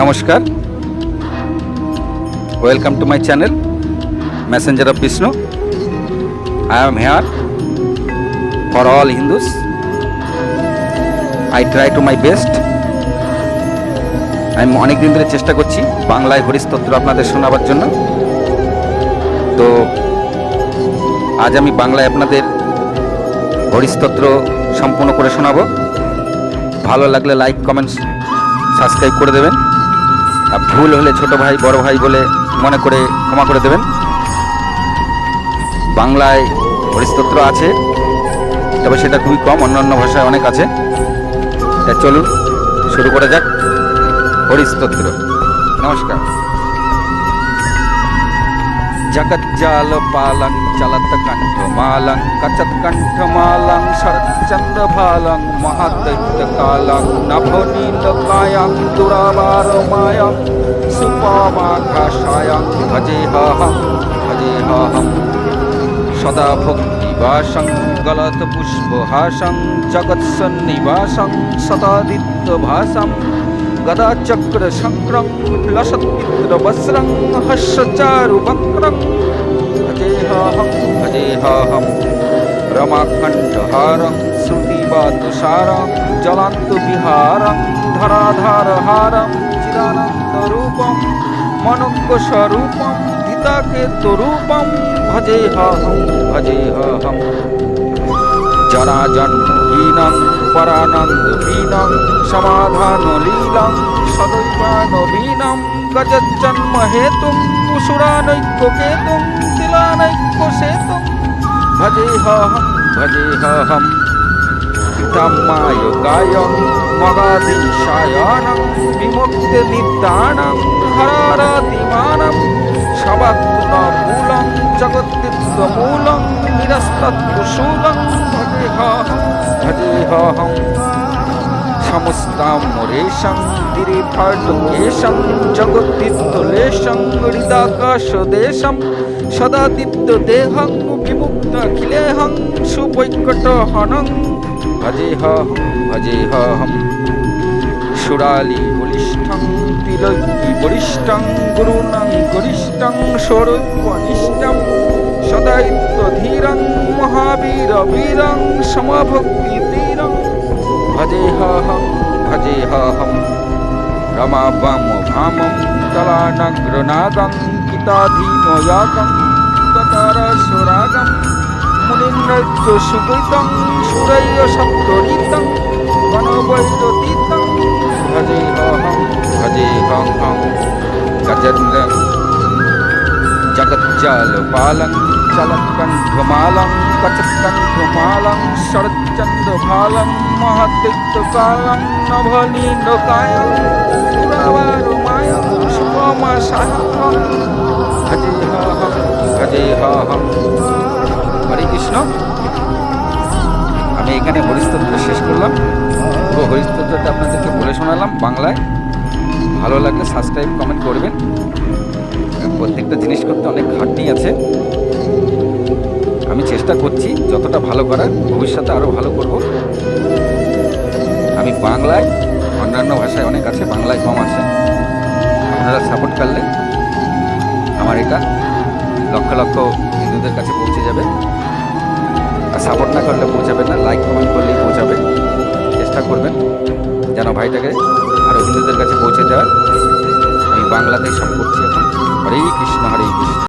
নমস্কার। Welcome to my channel messenger of Vishnu I'm here for all Hindus I try to my best আমি অনেক দিন ধরে চেষ্টা করছি বাংলায় হরিস্তত্র আপনাদের শোনাবার জন্য। তো আজ আমি বাংলায় আপনাদের হরিস্তত্র সম্পূর্ণ করে শোনাবো। ভালো লাগলে লাইক কমেন্টস সাবস্ক্রাইব করে দেবেন। ভুল হলে ছোট ভাই, বড় ভাই বলে মনে করে ক্ষমা করে দেবেন। বাংলায় হরিস্তত্র আছে, তবে সেটা খুবই কম, অন্যান্য ভাষায় অনেক আছে। তা চলুন, শুরু করা যাক হরিস্তোত্র। নমস্কার। জগজ্জাল পালং চলত কণ্ঠমালং কচত কণ্ঠমালং শরৎচন্দ্র ভালং মহাদৈত্য কালং নভনীলকায়ং দুরাবারমায়ং সুপমাঘাসায়ং ভজেহহং ভজেহহং সদা ভক্তিবাসং গলত পুষ্পহাসং জগৎসন্নিবাসং সদাদিত্যভাসং গদাচক্র সংক্রং লসৎমিত্রবস্রং হর্ষচারুবক্রং ভজেহহং ভজেহহং রমাখণ্ডহারং শ্রুতিবাতুষারং জলান্তবিহারং ধরাধারহারং চিদানন্দরূপম মনজ্ঞস্বরূপম ধৃতাকেতুরূপম ভজেহহং ভজেহহং জরাজন্মহীনং পরানন্দহীনং সমাধানলীলং সদৈবানবীনং গজজ্জন্মহেতুং সুরানৈক্যকেতুং তিলানৈক্যসেতুং ভজেহহং ভজেহহম ধম্মায়ুকায়ং মগাধীশায়নং বিমুক্তিনিদানং হরারাতিমানং সবাত্মূলং জগদ্দিত্বমূলং নিরস্তত্কুশূলং ভজেহহং ভজেহহং সমস্তামরেশং দিরিভার্ডুকেশং জগদ্দিত্তলেশং হৃদাকাশদেশং সদা দীপ্তদেহং বিমুক্তখিলেহং সুবৈকটহনং ভজেহহং ভজেহহম সুরালি বলিষ্ঠং তিলকি বরিষ্ঠং গুরুণং গরিষ্ঠং স্বরূপনিষ্ঠং সদায়িত্বধীরং মহাবীর বীরং সমভক্তি তীরং ভজেহহং ভজেহহম রমাবাম ভামম কলানগ্রনাগং গীতাধীনয়াগং গতারসুরাগম। মুনিনৃত্য সুগীতং সুরৈয় সপ্তরিতং গণবৈরতীতং কচৎকণ্ঠমালং শরৎচন্দ্রভালং মহাদৈত্যকালং নভনীলকায়ং পুরাবারুমায়ং সুপমাসাহং ভজেহহং ভজেহহং হরে কৃষ্ণ। আমি এখানে হরিস্তত্র শেষ করলাম। তো হরিস্তত্রটা আপনাদেরকে বলে শোনালাম বাংলায়। ভালো লাগলে সাবস্ক্রাইব কমেন্ট করবেন। প্রত্যেকটা জিনিস করতে অনেক খাটনি আছে। আমি চেষ্টা করছি যতটা ভালো করার, ভবিষ্যতে আরও ভালো করব। আমি বাংলায়, অন্যান্য ভাষায় অনেক আছে, বাংলায় কম আছে। আপনারা সাপোর্ট করলে আমার এটা লক্ষ লক্ষ হিন্দুদের কাছে পৌঁছে যাবে। আর সাপোর্ট না করলে পৌঁছাবে না লাইক কমেন্ট করলেই পৌঁছাবে চেষ্টা করবেন যেন ভাইটাকে আরও হিন্দুদের কাছে পৌঁছে দেওয়ার। আমি বাংলাতেই সব করছি এখন।